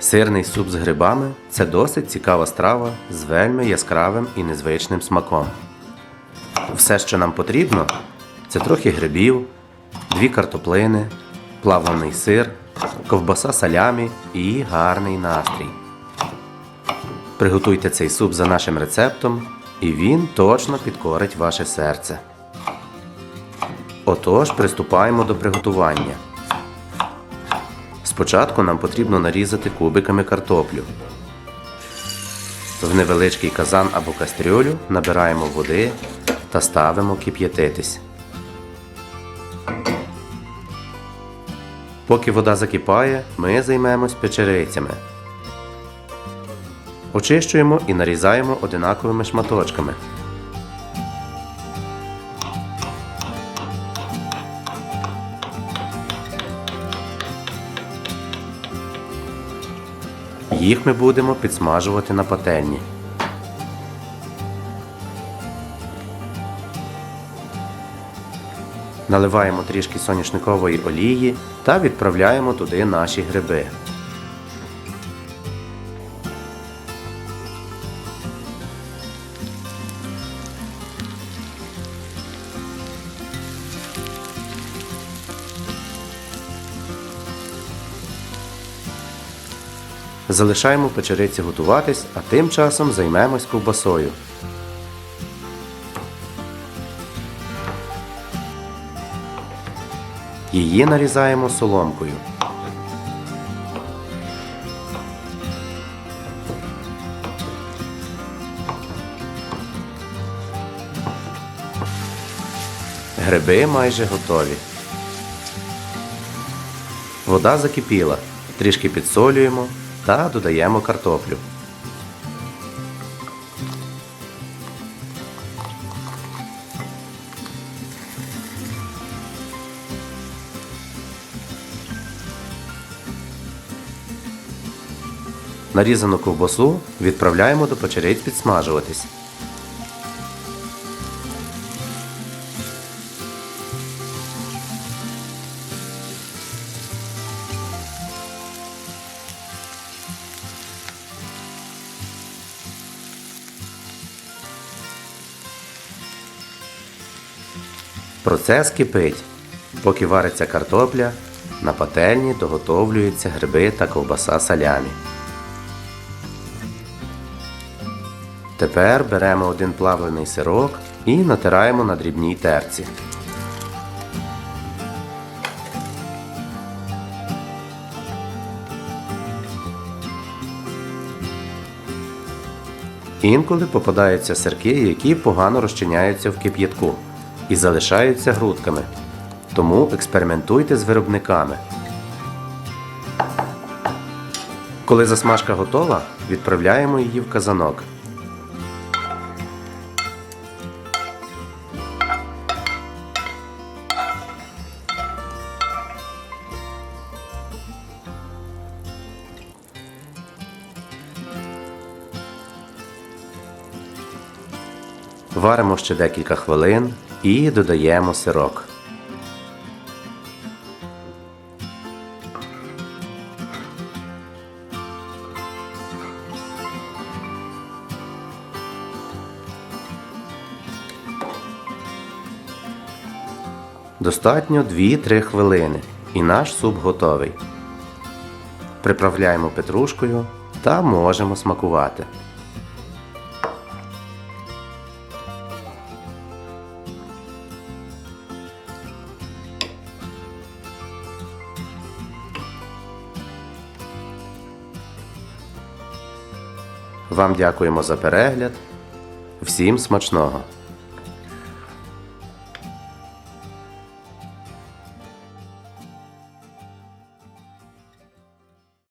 Сирний суп з грибами це досить цікава страва з вельми яскравим і незвичним смаком. Все, що нам потрібно, це трохи грибів, дві картоплини, плавлений сир, ковбаса салямі і гарний настрій. Приготуйте цей суп за нашим рецептом, і він точно підкорить ваше серце. Отож, приступаємо до приготування. Спочатку нам потрібно нарізати кубиками картоплю. В невеличкий казан або кастрюлю набираємо води та ставимо кип'ятитись. Поки вода закипає, ми займемось печерицями. Очищуємо і нарізаємо одинаковими шматочками. Їх ми будемо підсмажувати на пательні. Наливаємо трішки соняшникової олії та відправляємо туди наші гриби. Залишаємо печериці готуватись, а тим часом займемось ковбасою. Її нарізаємо соломкою. Гриби майже готові. Вода закипіла. Трішки підсолюємо та додаємо картоплю. Нарізану ковбасу відправляємо до печериць підсмажуватись. Процес кипить. Поки вариться картопля, на пательні доготовлюються гриби та ковбаса салямі. Тепер беремо один плавлений сирок і натираємо на дрібній терці. Інколи попадаються сирки, які погано розчиняються в кип'ятку і залишаються грудками. Тому експериментуйте з виробниками. Коли засмажка готова, відправляємо її в казанок. Варимо ще декілька хвилин і додаємо сирок. Достатньо 2-3 хвилини і наш суп готовий. Приправляємо петрушкою та можемо смакувати. Вам дякуємо за перегляд. Всім смачного!